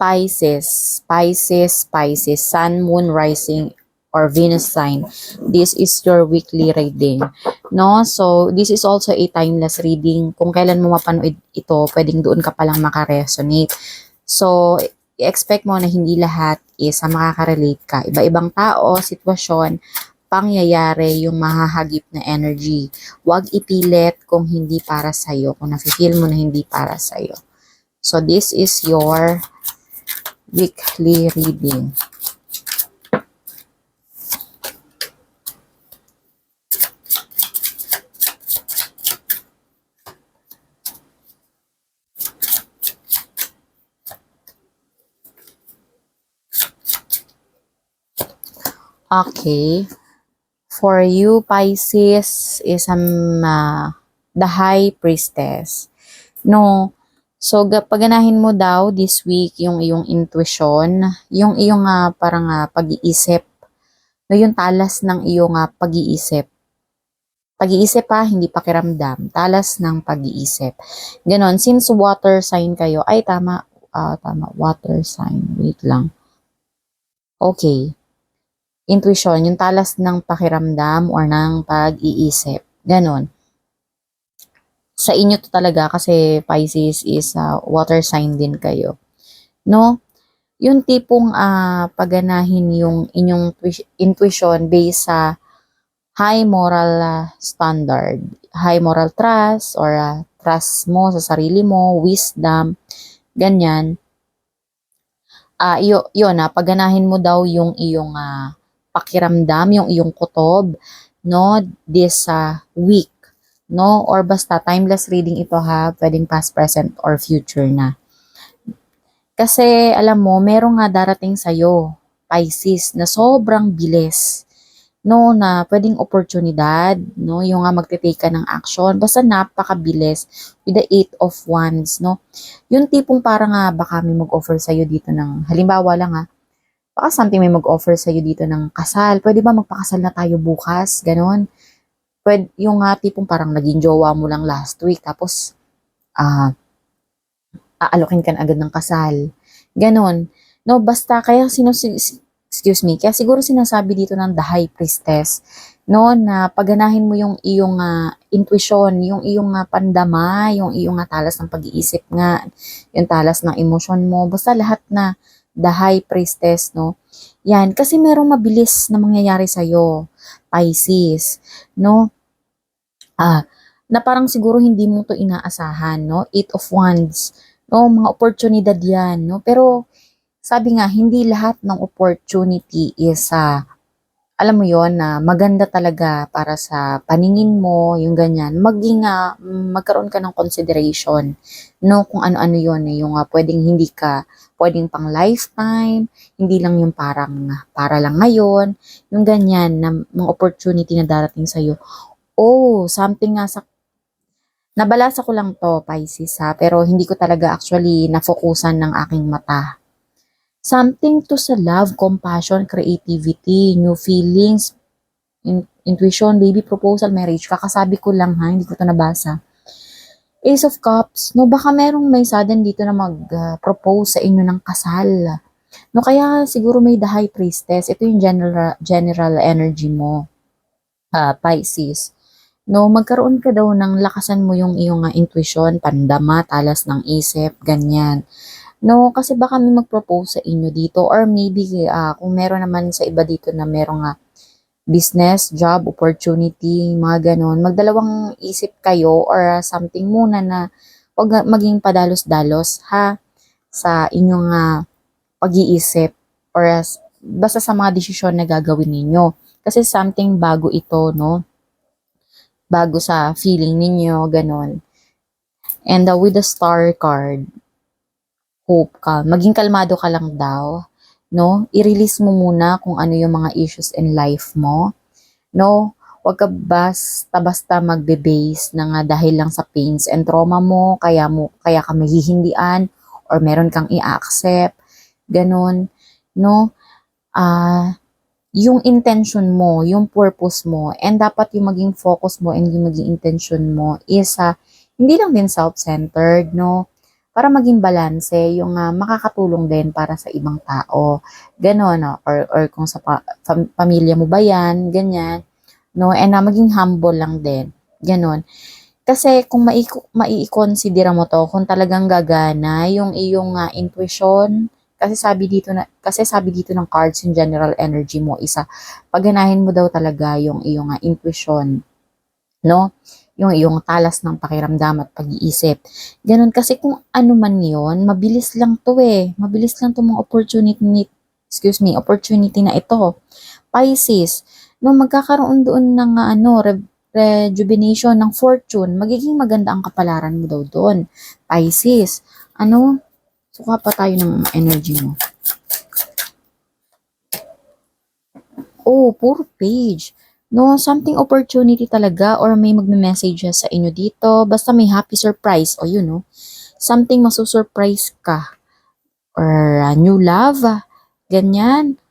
Pisces, Pisces, Pisces, Sun, Moon, Rising, or Venus sign. This is your weekly reading. No? So, this is also a timeless reading. Kung kailan mo mapanood ito, pwedeng doon ka palang makaresonate. So, i-expect mo na hindi lahat is ah, makaka-relate ka. Iba-ibang tao, sitwasyon, pangyayari yung mahahagip na energy. Huwag ipilit kung hindi para sa'yo, kung nafe-feel mo na hindi para sa'yo. So, this is your weekly reading. Okay. For you, Pisces is um, uh, the high priestess. No, So, ga- paganahin mo daw this week yung iyong intuition, yung iyong ah, parang ah, pag-iisip, no, yung talas ng iyong ah, pag-iisip. Pag-iisip pa, hindi pakiramdam. Talas ng pag-iisip. Ganon. Since water sign kayo, ay tama, ah, tama, water sign. Wait lang. Okay. Intuition, yung talas ng pakiramdam or ng pag-iisip. Ganon sa inyo to talaga kasi Pisces is uh, water sign din kayo. No? Yung tipong uh, paganahin yung inyong intuition based sa high moral uh, standard, high moral trust or uh, trust mo sa sarili mo, wisdom, ganyan. Ah, uh, yun na, uh, paganahin mo daw yung iyong uh, pakiramdam, yung iyong kutob, no, this uh, week no? Or basta timeless reading ito ha, pwedeng past, present, or future na. Kasi alam mo, merong nga darating sa'yo, Pisces, na sobrang bilis. No, na pwedeng oportunidad, no, yung nga magte-take ka ng action, basta napakabilis with the eight of wands, no. Yung tipong parang nga baka may mag-offer sa'yo dito ng, halimbawa lang ha, baka something may mag-offer sa'yo dito ng kasal, pwede ba magpakasal na tayo bukas, ganon pwede, yung uh, tipong parang naging jowa mo lang last week, tapos, uh, aalokin ka na agad ng kasal. Ganon. No, basta, kaya sino, excuse me, kaya siguro sinasabi dito ng the high priestess, no, na paganahin mo yung iyong uh, intuition, yung iyong uh, pandama, yung iyong uh, talas ng pag-iisip nga, yung talas ng emosyon mo, basta lahat na the high priestess, no, yan, kasi merong mabilis na mangyayari sa'yo. Pisces, no? Ah, na parang siguro hindi mo to inaasahan, no? Eight of Wands, no? Mga oportunidad yan, no? Pero sabi nga, hindi lahat ng opportunity is uh, alam mo yon na maganda talaga para sa paningin mo, yung ganyan, maging uh, magkaroon ka ng consideration, no, kung ano-ano yon eh, yung uh, pwedeng hindi ka, pwedeng pang lifetime, hindi lang yung parang para lang ngayon, yung ganyan na mga opportunity na darating sa iyo. Oh, something nga sa Nabalasa ko lang to, Pisces ha, pero hindi ko talaga actually na-focusan ng aking mata Something to sa love, compassion, creativity, new feelings, in, intuition, baby proposal, marriage. Kakasabi ko lang ha, hindi ko to nabasa. Ace of Cups, no, baka merong may sudden dito na mag-propose uh, sa inyo ng kasal. No, kaya siguro may the high priestess. Ito yung general, general energy mo, uh, Pisces. No, magkaroon ka daw ng lakasan mo yung iyong uh, intuition, pandama, talas ng isip, ganyan. No, kasi baka may mag-propose sa inyo dito or maybe uh, kung meron naman sa iba dito na merong uh, business, job, opportunity, mga ganon, magdalawang isip kayo or uh, something muna na wag maging padalos-dalos ha sa inyong uh, pag-iisip or uh, basta sa mga desisyon na gagawin ninyo. Kasi something bago ito, no? Bago sa feeling ninyo, ganon. And uh, with the star card, hope ka. Maging kalmado ka lang daw. No? I-release mo muna kung ano yung mga issues in life mo. No? Huwag ka basta-basta magbe-base na nga dahil lang sa pains and trauma mo, kaya mo kaya ka mahihindian or meron kang i-accept. Ganon. No? Ah, uh, yung intention mo, yung purpose mo, and dapat yung maging focus mo and yung maging intention mo is uh, hindi lang din self-centered, no? Para maging balanse, yung ah, makakatulong din para sa ibang tao. Ganon, no? or, or kung sa pa- fam- pamilya mo ba yan, ganyan. No? And ah, maging humble lang din. Ganon. Kasi kung mai- mai-consider mo to, kung talagang gagana yung iyong ah, intuition, kasi sabi dito na kasi sabi dito ng cards yung general energy mo isa pagganahin mo daw talaga yung iyong ah, intuition no yung iyong talas ng pakiramdam at pag-iisip. Ganun kasi kung ano man yon mabilis lang to eh. Mabilis lang to mga opportunity ni excuse me opportunity na ito. Pisces no magkakaroon doon ng ah, ano re- rejuvenation ng fortune magiging maganda ang kapalaran mo daw doon. Pisces ano? Suka pa tayo ng energy mo. Oh, puro page. No, something opportunity talaga or may magme-message sa inyo dito. Basta may happy surprise. O yun, no? Something masusurprise ka. Or uh, new love. Ganyan.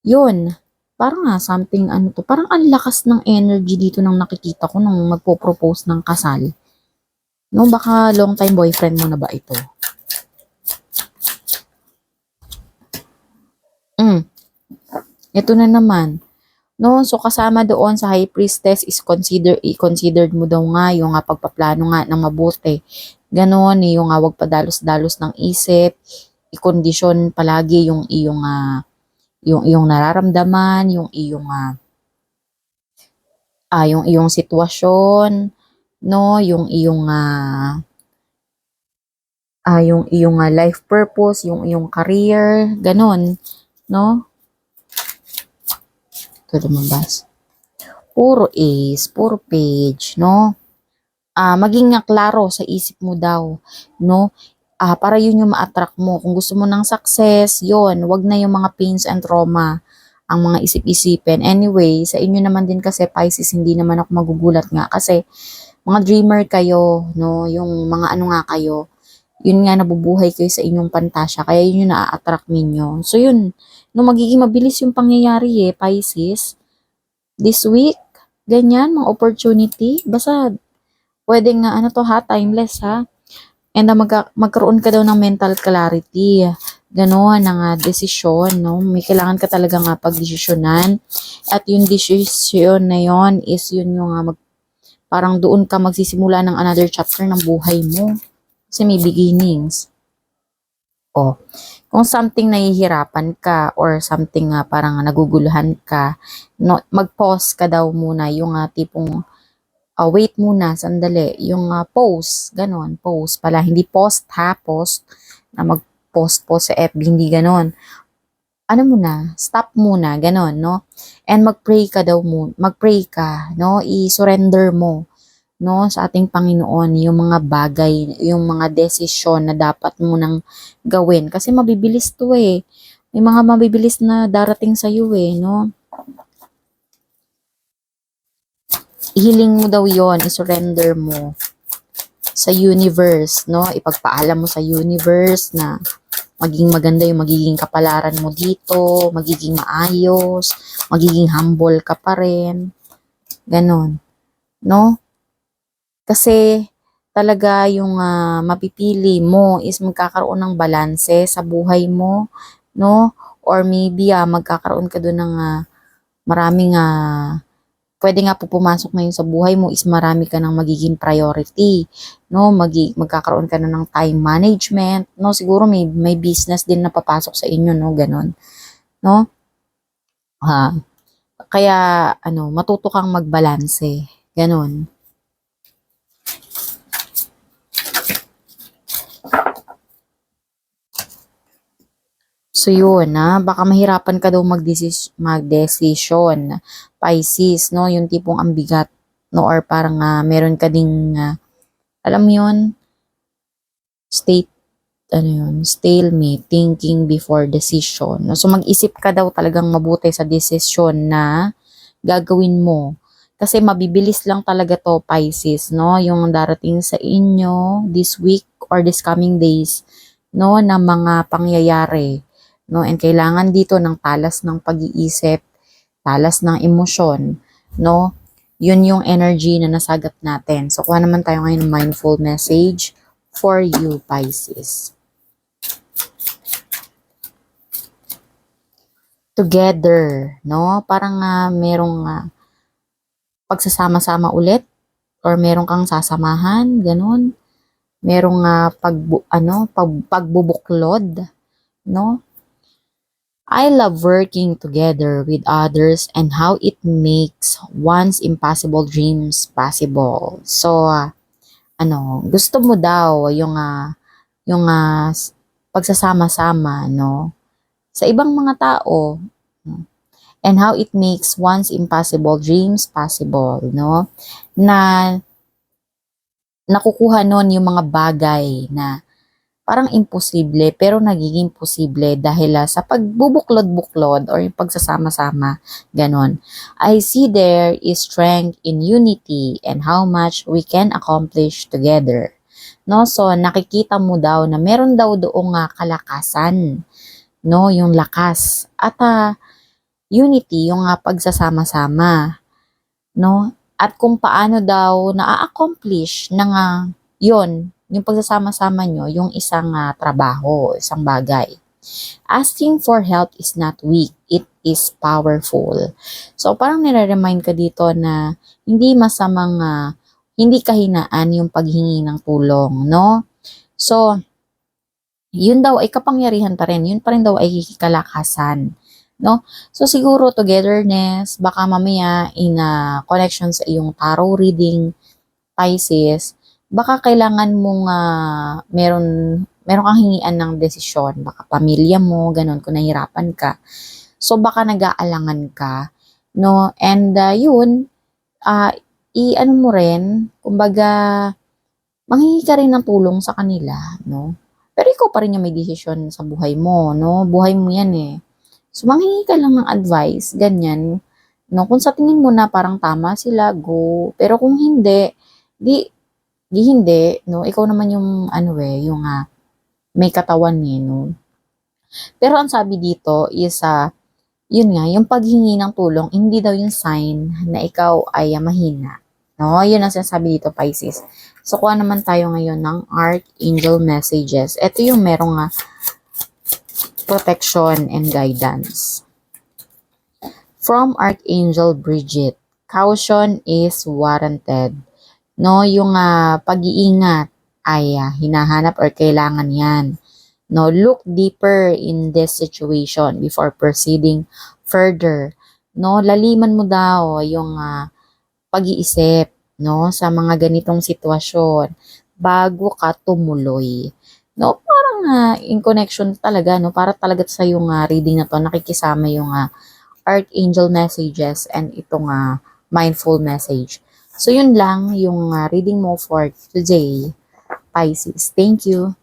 Yun. Parang nga, something ano to. Parang ang lakas ng energy dito nang nakikita ko nung magpo-propose ng kasal. No, baka long time boyfriend mo na ba ito? Mm. Ito na naman. No, so kasama doon sa high priestess is consider i-considered mo daw nga yung nga pagpaplano nga ng mabuti. Ganon, yung nga wag padalos-dalos ng isip, i-condition palagi yung iyong ah, yung iyong nararamdaman, yung iyong ah, ah, yung iyong sitwasyon, no, yung iyong ah, ah, yung iyong ah, life purpose, yung iyong career, ganon, no? Ito lumabas. Puro ace, puro page, no? Ah, maging nga klaro sa isip mo daw, no? Ah, para yun yung ma-attract mo. Kung gusto mo ng success, yun, wag na yung mga pains and trauma ang mga isip-isipin. Anyway, sa inyo naman din kasi Pisces, hindi naman ako magugulat nga kasi mga dreamer kayo, no? Yung mga ano nga kayo, yun nga nabubuhay kayo sa inyong pantasya, kaya yun yung na-attract ninyo. So yun, no magiging mabilis yung pangyayari eh, Pisces. This week, ganyan, mga opportunity, basta pwedeng nga, ano to ha, timeless ha. And uh, magka- magkaroon ka daw ng mental clarity. Gano'n, ng uh, desisyon, no? May kailangan ka talaga nga pagdesisyonan. At yung desisyon na yon is yun yung uh, mag, parang doon ka magsisimula ng another chapter ng buhay mo. Kasi may beginnings. O, kung something nahihirapan ka or something nga parang naguguluhan ka, no, mag-pause ka daw muna yung uh, tipong uh, wait muna, sandali, yung uh, post, ganon, post pala, hindi post ha, post, na mag-post po sa FB, hindi ganon. Ano muna, stop muna, ganon, no? And mag-pray ka daw mo, mag-pray ka, no? I-surrender mo, no? Sa ating Panginoon, yung mga bagay, yung mga desisyon na dapat mo nang gawin. Kasi mabibilis to eh. May mga mabibilis na darating sa iyo eh, no? Ihiling mo daw yon i-surrender mo sa universe, no? Ipagpaalam mo sa universe na maging maganda yung magiging kapalaran mo dito, magiging maayos, magiging humble ka pa rin. Ganon. No? Kasi talaga yung ah, mapipili mo is magkakaroon ng balanse sa buhay mo, no? Or maybe ah, magkakaroon ka doon ng ah, maraming ah, pwede nga po pumasok ngayon sa buhay mo is marami ka ng magiging priority, no? Magi, magkakaroon ka na ng time management, no? Siguro may may business din na papasok sa inyo, no? Ganon, no? Ha. Kaya ano, matuto kang magbalanse. Ganon. So yun, na baka mahirapan ka daw magdesis magdesisyon. Pisces, no, yung tipong ambigat, no, or parang ah, meron ka ding, ah, alam yun, state, ano yun, stalemate, thinking before decision. So mag-isip ka daw talagang mabuti sa desisyon na gagawin mo. Kasi mabibilis lang talaga to, Pisces, no, yung darating sa inyo this week or this coming days, no, na mga pangyayari no? And kailangan dito ng talas ng pag-iisip, talas ng emosyon, no? Yun yung energy na nasagat natin. So, kuha naman tayo ngayon ng mindful message for you, Pisces. Together, no? Parang uh, merong uh, pagsasama-sama ulit or meron kang sasamahan, ganun. Merong uh, pag ano, pag, pagbubuklod, no? I love working together with others and how it makes one's impossible dreams possible. So, uh, ano, gusto mo daw yung uh, yung uh, pagsasama-sama, no? Sa ibang mga tao, no? and how it makes one's impossible dreams possible, no? Na nakukuha nun yung mga bagay na parang imposible pero nagiging posible dahil uh, sa pagbubuklod-buklod or yung pagsasama-sama, ganon. I see there is strength in unity and how much we can accomplish together. No, so nakikita mo daw na meron daw doong uh, kalakasan, no, yung lakas at uh, unity, yung uh, pagsasama-sama, no, at kung paano daw na-accomplish ng uh, yon yung pagsasama-sama nyo, yung isang uh, trabaho, isang bagay. Asking for help is not weak, it is powerful. So, parang nire-remind ka dito na hindi masamang, uh, hindi kahinaan yung paghingi ng tulong, no? So, yun daw ay kapangyarihan pa rin, yun pa rin daw ay kalakasan, no? So, siguro togetherness, baka mamaya in a connection sa iyong tarot reading, Pisces, baka kailangan mong uh, meron meron kang hingian ng desisyon, baka pamilya mo, ganun, kung nahirapan ka. So, baka nag-aalangan ka, no? And uh, yun, uh, i-ano mo rin, kumbaga, manghingi ka rin ng tulong sa kanila, no? Pero ikaw pa rin yung may desisyon sa buhay mo, no? Buhay mo yan eh. So, manghingi ka lang ng advice, ganyan, no? Kung sa tingin mo na parang tama sila, go. Pero kung hindi, di Di hindi, no? Ikaw naman yung, ano eh, yung uh, may katawan eh, no? Pero ang sabi dito is, uh, yun nga, yung paghingi ng tulong, hindi daw yung sign na ikaw ay uh, mahina. No? Yun ang sinasabi dito, Pisces. So, kuha naman tayo ngayon ng Archangel Messages. Ito yung merong uh, protection and guidance. From Archangel Bridget, caution is warranted no, yung uh, pag-iingat ay uh, hinahanap or kailangan yan. No, look deeper in this situation before proceeding further. No, laliman mo daw yung uh, pag-iisip, no, sa mga ganitong sitwasyon bago ka tumuloy. No, parang uh, in connection talaga, no, para talaga sa yung uh, reading na to, nakikisama yung uh, archangel messages and itong uh, mindful message. So, yun lang yung uh, reading mo for today, Pisces. Thank you.